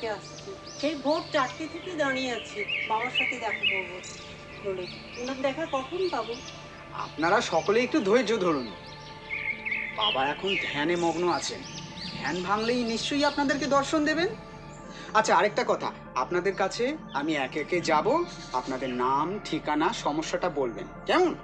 থেকে আসছি। সেই ভোর চারটে থেকে দাঁড়িয়ে আছি। বাবার সাথে দেখা করব। বলে, ওনার দেখা কখন পাবো? আপনারা সকলে একটু ধৈর্য ধরুন। বাবা এখন ধ্যানে মগ্ন আছেন। ধ্যান ভাঙলেই নিশ্চয়ই আপনাদেরকে দর্শন দেবেন। আচ্ছা আরেকটা কথা। আপনাদের কাছে আমি একে একে যাব। আপনাদের নাম, ঠিকানা, সমস্যাটা বলবেন। কেমন?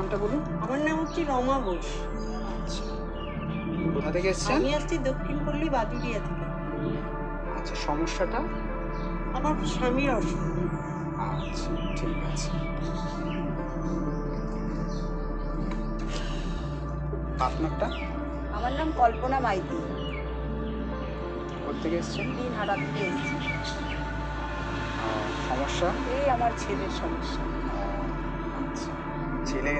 নামটা বলুন? আমার নাম হচ্ছে রমা ঘোষ আচ্ছা। কোথা থেকে এসছেন? আমি আসছি দক্ষিণ পল্লী বাদুরিয়া থেকে। আচ্ছা সমস্যাটা? আমার স্বামীর অসুখ আচ্ছা ঠিক আছে। আপনারটা? আমার নাম কল্পনা মাইতি। কোথেকে এসছেন? দিন হারা থেকে এসেছি সমস্যা? এই আমার ছেলের সমস্যা। ছেলে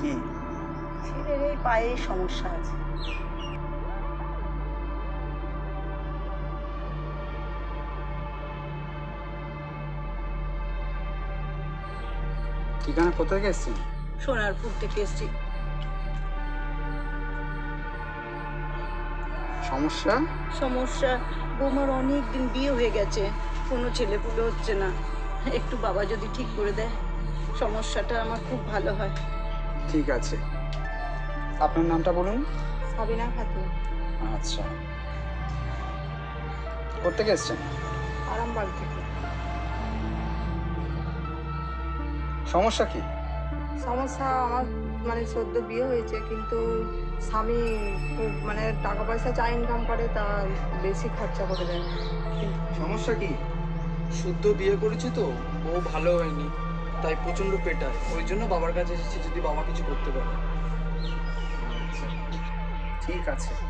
কি? ছেলের এই পায়ে সমস্যা আছে। ঠিকানা কোথা থেকে এসছেন সোনারপুর থেকে এসেছি। সমস্যা? সমস্যা বৌমার অনেক দিন বিয়ে হয়ে গেছে। কোনো ছেলে পুলে হচ্ছে না। একটু বাবা যদি ঠিক করে দেয়। সমস্যাটা আমার খুব ভালো হয়। ঠিক আছে। আপনার নামটা বলুন। সাবিনা খাতুন আচ্ছা। কোথেকে এসছেন? আরামবাগ থেকে। সমস্যা কি? সমস্যা আমার মানে সদ্য বিয়ে হয়েছে কিন্তু স্বামী খুব মানে টাকা পয়সা যা ইনকাম করে তা বেশি খরচা করে দেয়। সমস্যা কি? শুদ্ধ বিয়ে করেছি তো? ও ভালো হয়নি। তাই প্রচণ্ড পেটায় ওই জন্য বাবার কাছে এসেছি যদি বাবা কিছু করতে পারে। আচ্ছা। ঠিক আছে।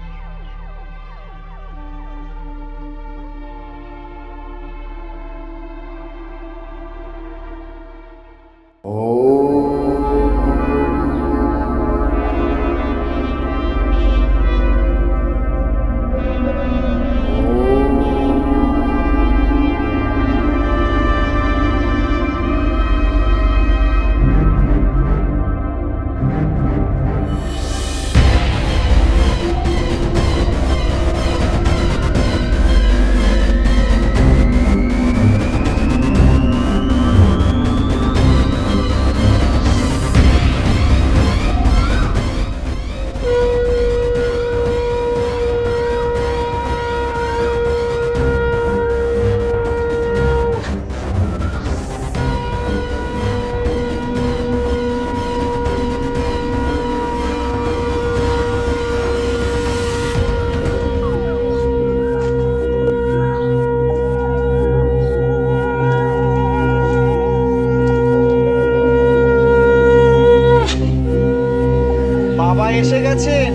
গেছেন।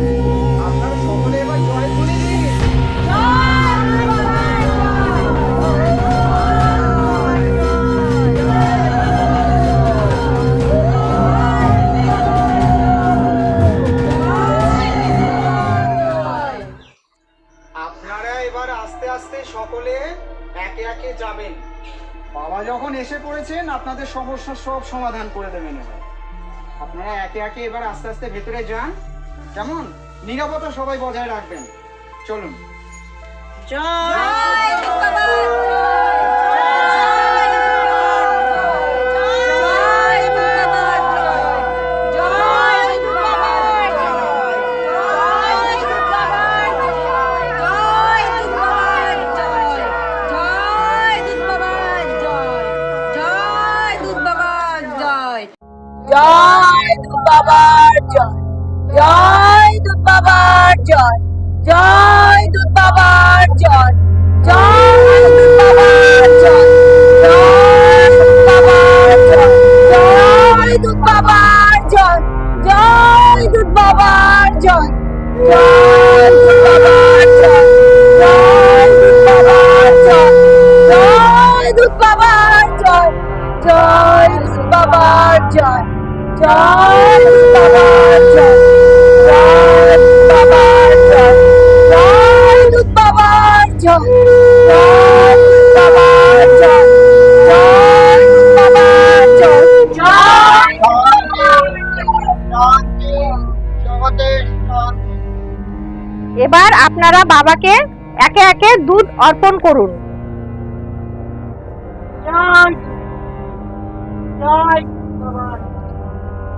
আপনারা সকলে এবার জয় আপনারা এবার আস্তে আস্তে সকলে একে একে যাবেন। বাবা যখন এসে পড়েছেন, আপনাদের সমস্যার সব সমাধান করে দেবেন এবার। আপনারা একে একে এবার আস্তে আস্তে ভেতরে যান। কেমন নিরাপত্তা সবাই বজায় রাখবেন চলুন জয় জয় বাবার জয় জয় দুধ বাবার জয় জয় দুধ বাবার জয় জয় দুধ বাবার জয় জয় দুধ বাবার জয় জয় দুধ বাবার জয় জয় দুধ বাবার জয় জয় দুধ বাবার জয় জয় দুধ বাবার জয় জয় দুধ বাবার জয় জয় দুধ বাবার জয় জয় দুধ বাবার জয়। জয়। দুধ বাবার জয়। জয় দুধ বাবার জয়। জয় এবার আপনারা বাবাকে একে একে দুধ অর্পণ করুন। জয় জয় বাবা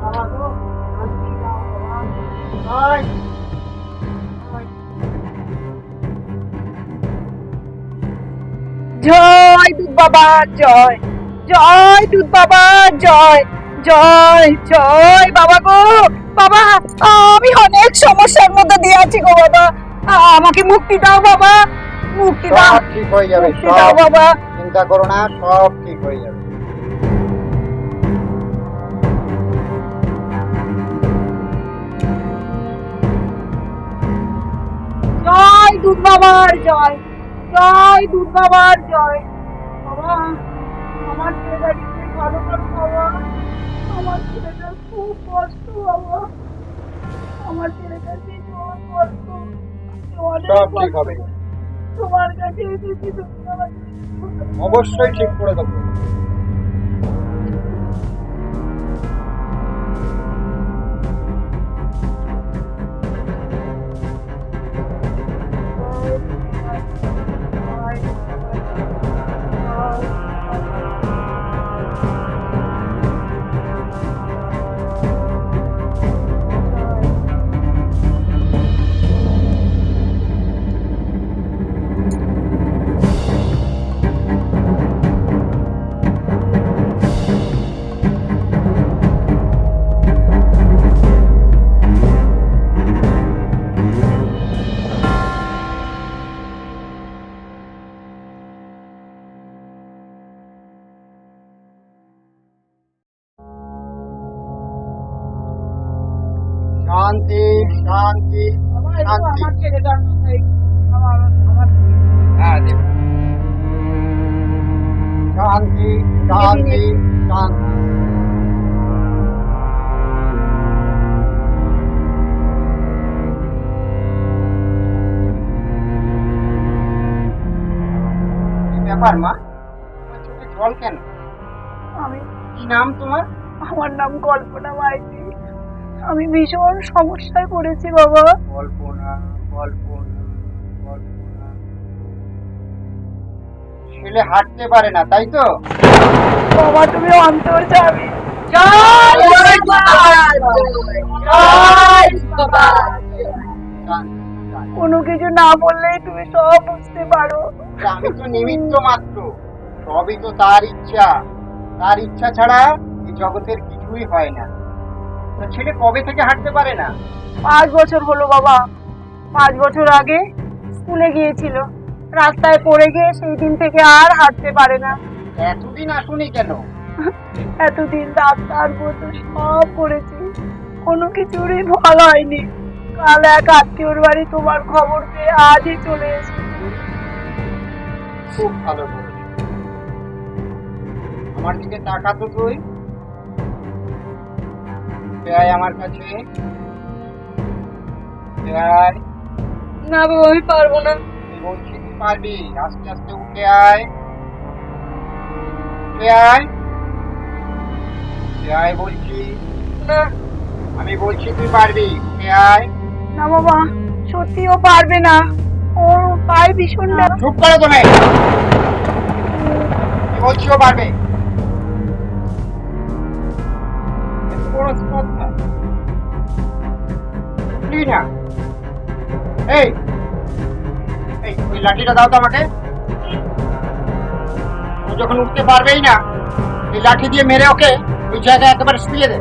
বাবা গো শান্তি দাও বাবা জয় জয়। জয় দুধ বাবা জয়। জয় দুধ বাবা জয়। জয় জয় বাবা গো। বাবা আমি অনেক সমস্যার মধ্যে দিয়ে আছি গো বাবা। আমাকে মুক্তি দাও বাবা। মুক্তি দাও। ঠিক হয়ে যাবে দাও বাবা। চিন্তা করো না সব ঠিক হয়ে যাবে। জয় দুধ বাবার জয়। জয় দুর্গাবার জয়। বাবা আমার ছেলেটাকে ভালো করো বাবা। আমার ছেলেটার খুব কষ্ট বাবা। আমার ছেলেটার ভীষণ কষ্ট। সব ঠিক হবে। তোমার কাছে এসেছি তুমি আমার অবশ্যই ঠিক করে দেবো। ব্যাপার মা তোমার চোখে জল কেন? আমি কি নাম তোমার? আমার নাম কল্পনা মাইতি। আমি ভীষণ সমস্যায় পড়েছি বাবা। কল্পনা কল্পনা কল্পনা। ছেলে হাঁটতে পারে না তাই তো? বাবা তুমি অন্তর যাবে। জয় বাবার জয় জয়। কোনো কিছু না বললেই তুমি সব বুঝতে পারো। আমি তো নিমিত্ত মাত্র। সবই তো তার ইচ্ছা। তার ইচ্ছা ছাড়া এই জগতের কিছুই হয় না। তো ছেলে কবে থেকে হাঁটতে পারে না? পাঁচ বছর হলো বাবা। পাঁচ বছর আগে স্কুলে গিয়েছিল। রাস্তায় পড়ে গিয়ে সেই দিন থেকে আর হাঁটতে পারে না। এতদিন আসুনি কেন? এতদিন ডাক্তার বলতো সব করেছি। কোনো কিছুরই ভালো হয়নি। কাল এক আত্মীয়র বাড়ি তোমার খবর পেয়ে আজই চলে এসেছি। খুব ভালো করেছে আমার দিকে টাকা তো তুই। আয় আমার কাছে। আয় না বাবা আমি পারব না। বলছি তুই পারবি। আস্তে আস্তে উঠে আয়। উঠে আয়। আয় বলছি। না। আমি বলছি তুই পারবি। উঠে আয়। না বাবা, সত্যিও পারবে না। ওর পায়ে ভীষণ ব্যথা। চুপ করো তুমি। বলছি ও পারবে না এই লাঠিটা দাও তো আমাকে। ও যখন উঠতে পারবেই না, এই লাঠি দিয়ে মেরে ওকে ওই জায়গায় একেবারে শুয়ে দে।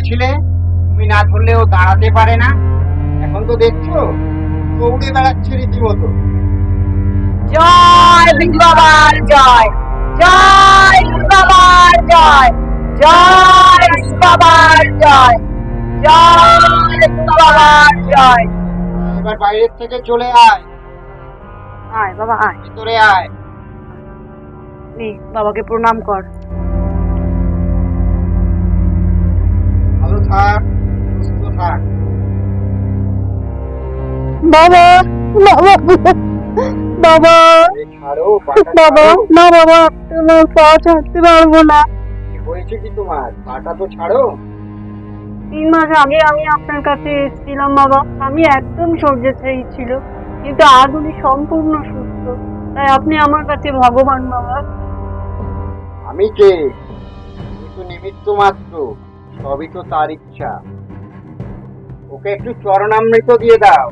বলেছিলে তুমি না ধরলে ও দাঁড়াতে পারে না। এখন তো দেখছ দৌড়ে বেড়াচ্ছে রীতিমতো। জয় জয়। জয় বাবার জয়। জয় বাবার জয়। জয় বাবার জয়। এবার বাইরের থেকে চলে আয়। আয় বাবা আয়। ভিতরে আয়। নে বাবাকে প্রণাম কর। বাবা বাবা বাবা বাবা না বাবা তোমার পা ছাড়তে পারব না। হয়েছে কি তোমার? পাটা তো ছাড়ো। তিন মাস আগে আমি আপনার কাছে এসেছিলাম বাবা। আমি একদম ছিল কিন্তু আজ উনি সম্পূর্ণ সুস্থ। তাই আপনি আমার কাছে ভগবান বাবা। আমি কে? তো নিমিত্ত মাত্র সবই তো তার ইচ্ছা। ওকে একটু চরণামৃত দিয়ে দাও।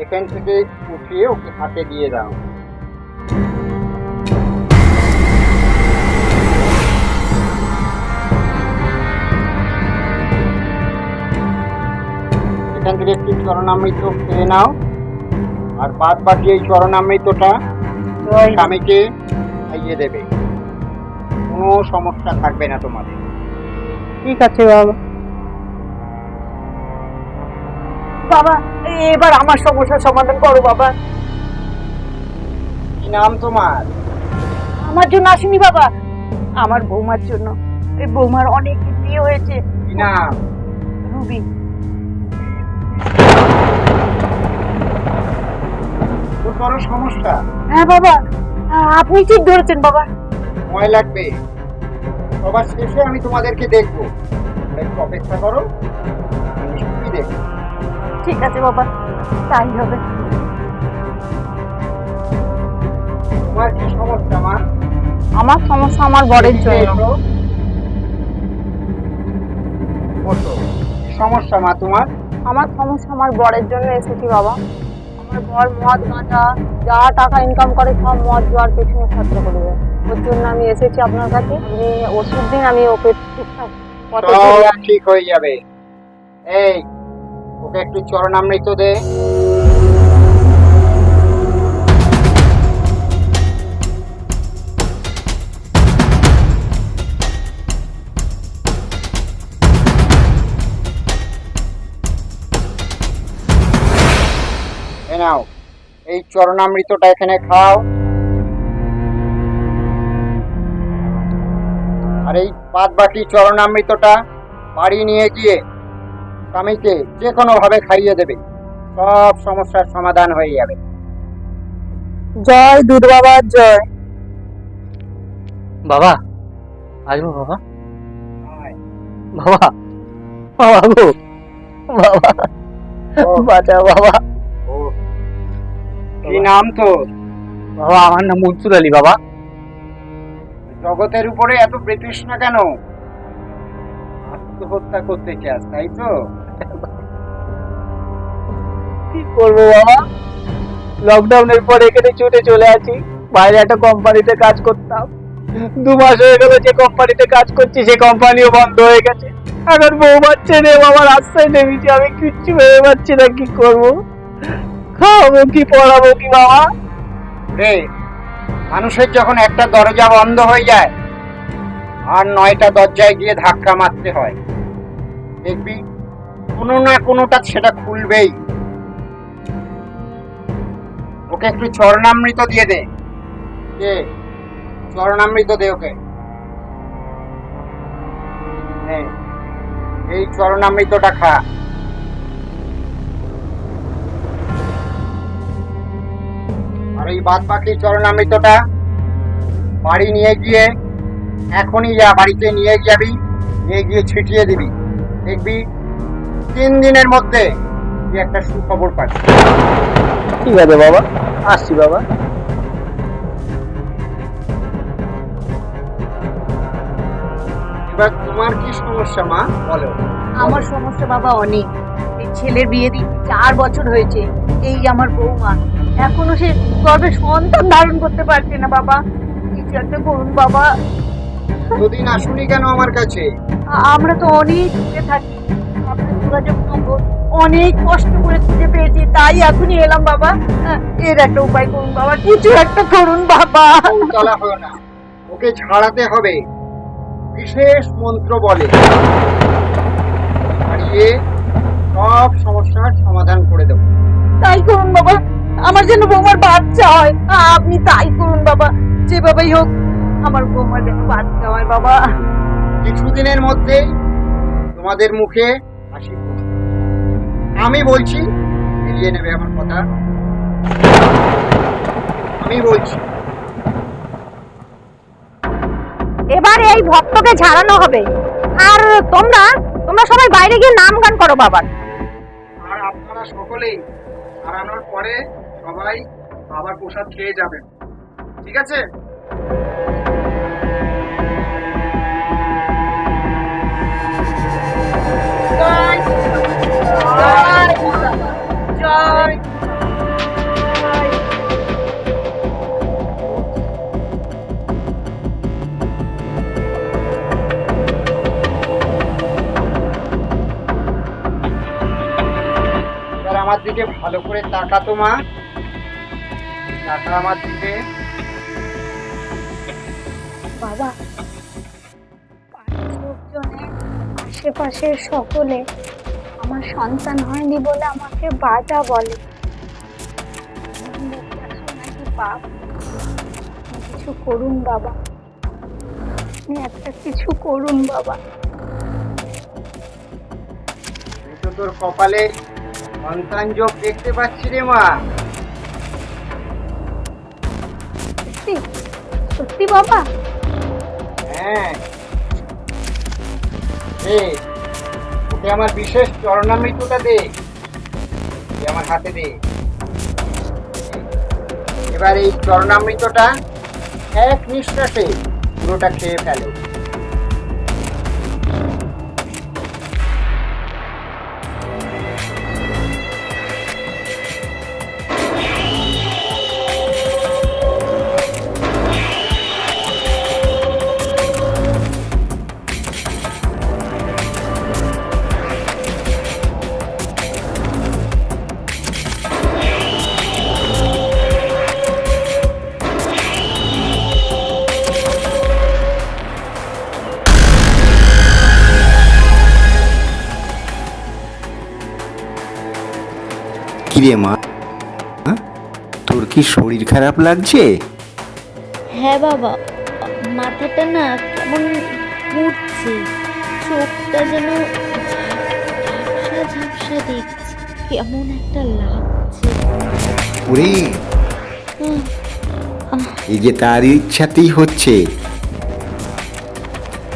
এখান থেকে উঠিয়ে ওকে হাতে দিয়ে দাও। এখান থেকে একটু চরণামৃত খেয়ে নাও। আর বাদ বাকি এই চরণামৃতটা স্বামীকে খাইয়ে দেবে। কোনো সমস্যা থাকবে না তোমাদের। ঠিক আছে বাবা। বাবা এবার আমার সমস্যার সমাধান করো বাবা। কি নাম তোমার? আমার জন্য আসেনি বাবা। আমার বৌমার জন্য। এই বৌমার অনেক বিয়ে হয়েছে। কি নাম? রুবি। বড় সমস্যা? হ্যাঁ বাবা। আপনি ঠিক ধরেছেন বাবা। সময় লাগবে। সবার শেষে আমি তোমাদেরকে দেখব। একটু অপেক্ষা করো। আমি দেখব। ঠিক আছে বাবা। তাই হবে। তোমার কি সমস্যা মা? আমার সমস্যা আমার বরের জন্য। সমস্যা মা তোমার? আমার সমস্যা আমার বরের জন্য এসেছি বাবা। আমার বর মদ গাঁজা যা টাকা ইনকাম করে সব মদ জোয়ার পেছনে খরচা করে দেয়। ওর জন্য আমি এসেছি আপনার কাছে। আপনি ওষুধ দিন আমি ওকে ঠিকঠাক। ঠিক হয়ে যাবে। এই ওকে একটু চরণামৃত দে। নাও, এই চরণামৃতটা এখানে খাও। আর এই বাদ বাকি চরণামৃতটা বাড়ি নিয়ে গিয়ে স্বামীকে যে কোনো ভাবে খাইয়ে দেবে সব সমস্যার সমাধান হয়ে যাবে। জয় দুধ জয়। বাবা আসব বাবা? বাবা বাবা গো বাবা বাঁচাও বাবা। ও, কি নাম তো বাবা আমার নাম মনসুর আলী বাবা। জগতের উপরে এত বিতৃষ্ণা কেন? আত্মহত্যা করতে চাস তাই তো? কি করব বাবা? লকডাউনের পর এখানে ছুটে চলে বাইরে একটা কোম্পানিতে কাজ করতাম। দু মাস হয়ে গেল যে কোম্পানিতে কাজ করছি, সে কোম্পানিও বন্ধ হয়ে গেছে। এখন বউ বাচ্চা নেই নেমেছি আমি কিচ্ছু ভেবে পাচ্ছি না, কি করব? কি, পড়াবো কি, বাবা? রে, মানুষের যখন একটা দরজা বন্ধ হয়ে যায়, আর নয়টা দরজায় গিয়ে ধাক্কা মারতে হয়। দেখবি কোনো না কোনোটা সেটা খুলবেই। ওকে একটু চরণামৃত দিয়ে দে। চরণামৃত দে ওকে। এই চরণামৃতটা খা। আর এই বাদ বাকি চরণামৃতটা বাড়ি নিয়ে গিয়ে এখনই যা বাড়িতে নিয়ে যাবি, নিয়ে গিয়ে ছিটিয়ে দিবি। দেখবি তিন দিনের মধ্যে তুই একটা সুখবর পাবি। ঠিক আছে বাবা? আসছি বাবা। এবার তোমার কি সমস্যা মা? বলো। আমার সমস্যা বাবা অনেক। এই ছেলের বিয়ে দিতে চার বছর হয়েছে। এই আমার বৌমা। এখনও সে গর্ভে সন্তান ধারণ করতে পারছে না বাবা। কিছু একটা করুন বাবা। দুদিন আসুনি কেন আমার কাছে? আমরা তো অনেক দূরে থাকি। আপনার যোগাযোগ নম্বর অনেক কষ্ট করে খুঁজে পেয়েছি তাই এখনই এলাম বাবা। আ, এর একটা উপায় করুন বাবা কিছু একটা করুন বাবা। চলা হয় না ওকে ছাড়াতে হবে বিশেষ মন্ত্র বলে। ছাড়িয়ে সব সমস্যার সমাধান করে দেবো। তাই করুন বাবা আমার যেন বৌমার বাচ্চা হয় আপনি তাই করুন বাবা যেভাবেই হোক আমার বৌমার যেন বাচ্চা হয় বাবা। কিছুদিনের মধ্যেই তোমাদের মুখে আমি বলছি মিলিয়ে নেবে আমার কথা। আমি বলছি। এবার এই ভক্তকে ঝাড়ানো হবে। আর তোমরা তোমরা সবাই বাইরে গিয়ে নাম গান করো বাবার। আর আপনারা সকলেই হারানোর পরে সবাই বাবার প্রসাদ খেয়ে যাবেন। ঠিক আছে? জয় আমার দিকে ভালো করে তাকাতো মা। তাকা আমার দিকে। বাবা আশেপাশের সকলে সন্তান হয়নি বলে আমাকে বাজা বলে। আমার নাকি পাপ কিছু করুন বাবা। আপনি একটা কিছু করুন বাবা। তো তোর কপালে সন্তান যোগ দেখতে পাচ্ছি রে মা। সত্যি? সত্যি বাবা? হ্যাঁ। ওকে আমার বিশেষ চরণামৃতটা দে। আমার হাতে দে। এবার এই চরণামৃতটা এক নিঃশ্বাসে পুরোটা খেয়ে ফেলো। কিরে মা? হ্যাঁ? তোর কি শরীর খারাপ লাগছে? হ্যাঁ বাবা মাথাটা না কেমন ঘুরছে চোখটা যেন ঝাপসা ঝাপসা দেখছে কেমন একটা লাগছে। ওরে! এই যে তার ইচ্ছাতেই হচ্ছে।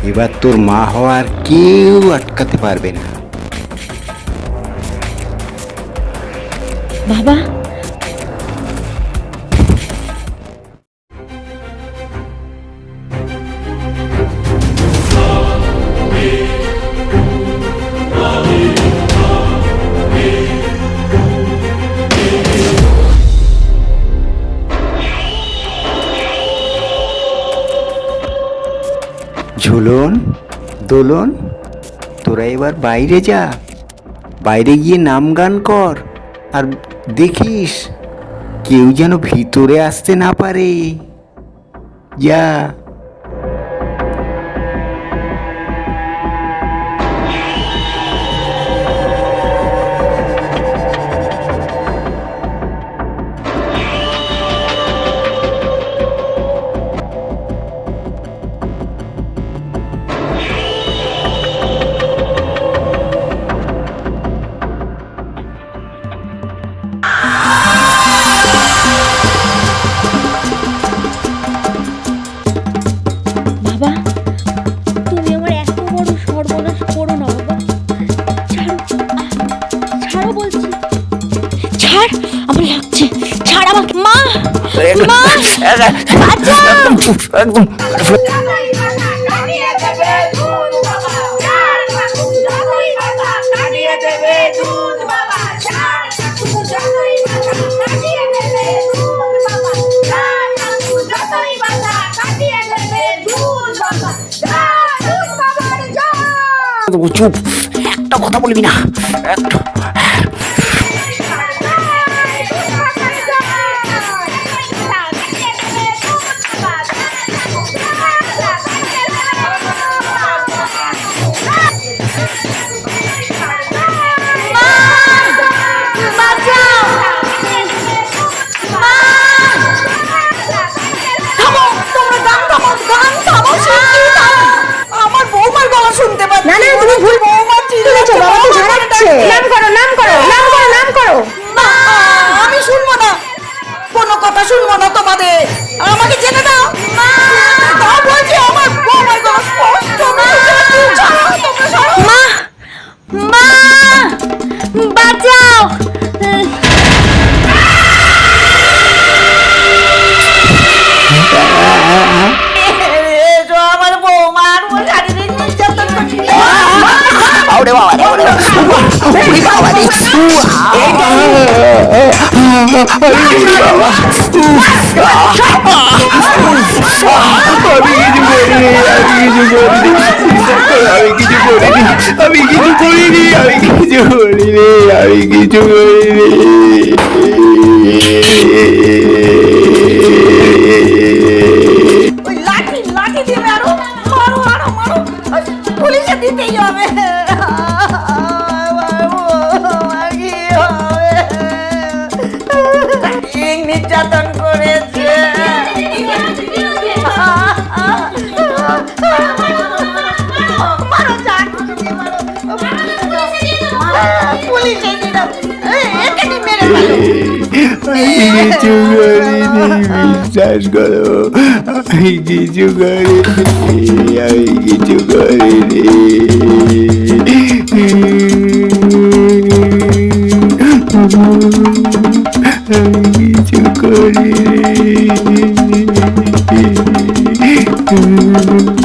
এবার তোর মা হওয়ার কেউ আটকাতে পারবে না। বাবা ঝুলন দোলন তোরা এবার বাইরে যা বাইরে গিয়ে নাম গান কর আর দেখিস কেউ যেন ভিতরে আসতে না পারে। যা। একদম চুপ। একটা কথা বলবি না। একটা ঝাড়াচ্ছে নাম করো নাম করো নাম করো নাম করো। আমি শুনব না। কোনো কথা শুনব না তোমাদের। আমাকে জেনে দাও। বলছি আমার স্পষ্ট ছাড়ো। মা! মা! বাঁচাও। আমার শারীরিক নির্যাতন করছি ওরে বাবা রে, আমি কিছু করিনি আমি কিছু করিনি আমি কিছু করিনি আমি কিছু করিনি লাঠি লাঠি দিয়ে মারো মারো মারো মারো পুলিশে দিতেই হবে পুলিশে দিলাম এখানে মেরে ফেলো আমি কিছু করিনি বিশ্বাস করো আমি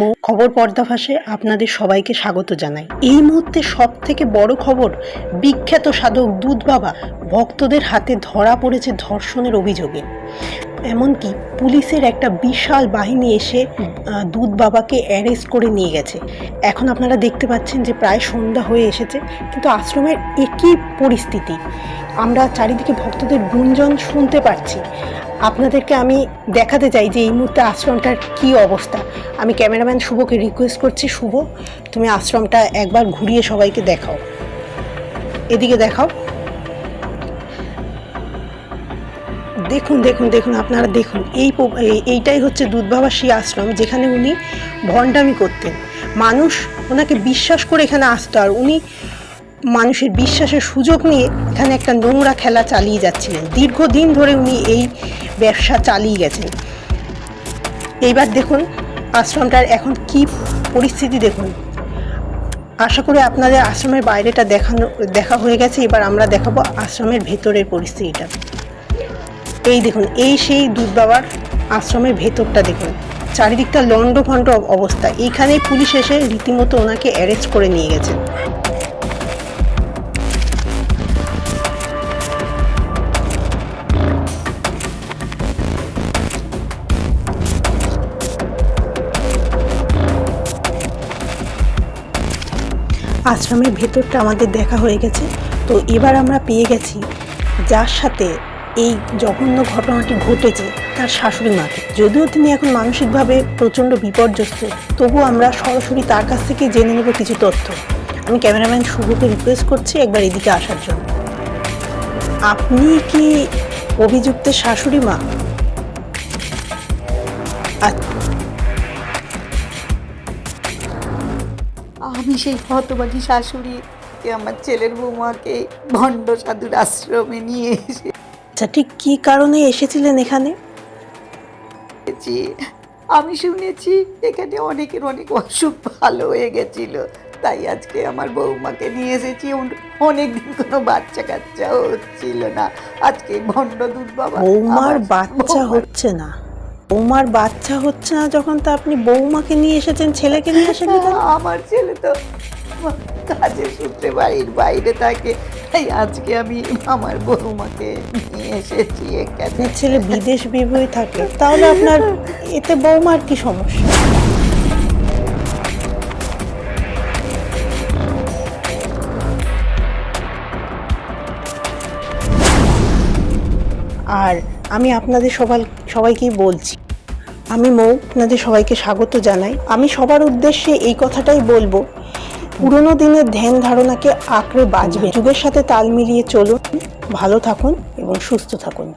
মৌ খবর পর্দাফাসে আপনাদের সবাইকে স্বাগত জানাই। এই মুহূর্তে সব থেকে বড় খবর, বিখ্যাত সাধক দুধ বাবা ভক্তদের হাতে ধরা পড়েছে ধর্ষণের অভিযোগে। এমনকি পুলিশের একটা বিশাল বাহিনী এসে দুধ বাবাকে অ্যারেস্ট করে নিয়ে গেছে। এখন আপনারা দেখতে পাচ্ছেন যে প্রায় সন্ধ্যা হয়ে এসেছে, কিন্তু আশ্রমের একই পরিস্থিতি। আমরা চারিদিকে ভক্তদের গুঞ্জন শুনতে পাচ্ছি। আপনাদেরকে আমি দেখাতে চাই যে এই মুহূর্তে আশ্রমটার কি অবস্থা। আমি ক্যামেরাম্যান শুভকে রিকোয়েস্ট করছি, শুভ, তুমি আশ্রমটা একবার ঘুরিয়ে সবাইকে দেখাও। এদিকে দেখাও। দেখুন দেখুন দেখুন, আপনারা দেখুন এই, এইটাই হচ্ছে দুধবাবাসী আশ্রম, যেখানে উনি ভণ্ডামি করতেন। মানুষ ওনাকে বিশ্বাস করে এখানে আসতো, আর উনি মানুষের বিশ্বাসের সুযোগ নিয়ে এখানে একটা নোংরা খেলা চালিয়ে যাচ্ছিলেন। দীর্ঘদিন ধরে উনি এই ব্যবসা চালিয়ে গেছেন। এইবার দেখুন, আশ্রমটার এখন কি পরিস্থিতি দেখুন। আশা করি আপনাদের আশ্রমের বাইরেটা দেখানো, দেখা হয়ে গেছে। এবার আমরা দেখাবো আশ্রমের ভেতরের পরিস্থিতিটা। এই দেখুন, এই সেই দুধ বাবার আশ্রমের ভেতরটা দেখুন। চারিদিকটা লন্ড ভন্ড অবস্থা। এইখানেই পুলিশ এসে রীতিমতো ওনাকে অ্যারেস্ট করে নিয়ে গেছে। আশ্রমের ভেতরটা আমাদের দেখা হয়ে গেছে। তো এবার আমরা পেয়ে গেছি যার সাথে এই জঘন্য ঘটনাটি ঘটেছে তার শাশুড়ি মাকে। যদিও তিনি এখন মানসিকভাবে প্রচণ্ড বিপর্যস্ত তবু আমরা সরাসরি তার কাছ থেকে জেনে নেব কিছু তথ্য। আমি ক্যামেরাম্যান শুভকে রিকোয়েস্ট করছি একবার এদিকে আসার জন্য। আপনি কি অভিযুক্তের শাশুড়ি মা? আমি সেই হতবাগী শাশুড়ি আমার ছেলের বৌমাকে ভণ্ড সাধুর আশ্রমে নিয়ে আচ্ছা ঠিক কী কারণে এসেছিলেন এখানে? আমি শুনেছি এখানে অনেকের অনেক অসুখ ভালো হয়ে গেছিল তাই আজকে আমার বৌমাকে নিয়ে এসেছি। অনেক দিন কোনো বাচ্চা কাচ্চা হচ্ছিল না। আজকে ভণ্ড দুধ বাবা বৌমার বাচ্চা হচ্ছে না। বৌমার বাচ্চা হচ্ছে না যখন তো আপনি বৌমাকে নিয়ে এসেছেন ছেলেকে নিয়ে আসেন আমার ছেলে তো কাজের সূত্রে বাড়ির বাইরে থাকে। তাই আজকে আমি আমার বৌমাকে নিয়ে এসেছি আপনার ছেলে বিদেশ বিভুই থাকে তাহলে আপনার এতে বৌমার কি সমস্যা? আর আমি আপনাদের সবাই সবাইকেই বলছি। আমি মৌ, আপনাদের সবাইকে স্বাগত জানাই। আমি সবার উদ্দেশ্যে এই কথাটাই বলব। পুরনো দিনের ধ্যান ধারণাকে আঁকড়ে বাঁচবে। যুগের সাথে তাল মিলিয়ে চলুন। ভালো থাকুন এবং সুস্থ থাকুন।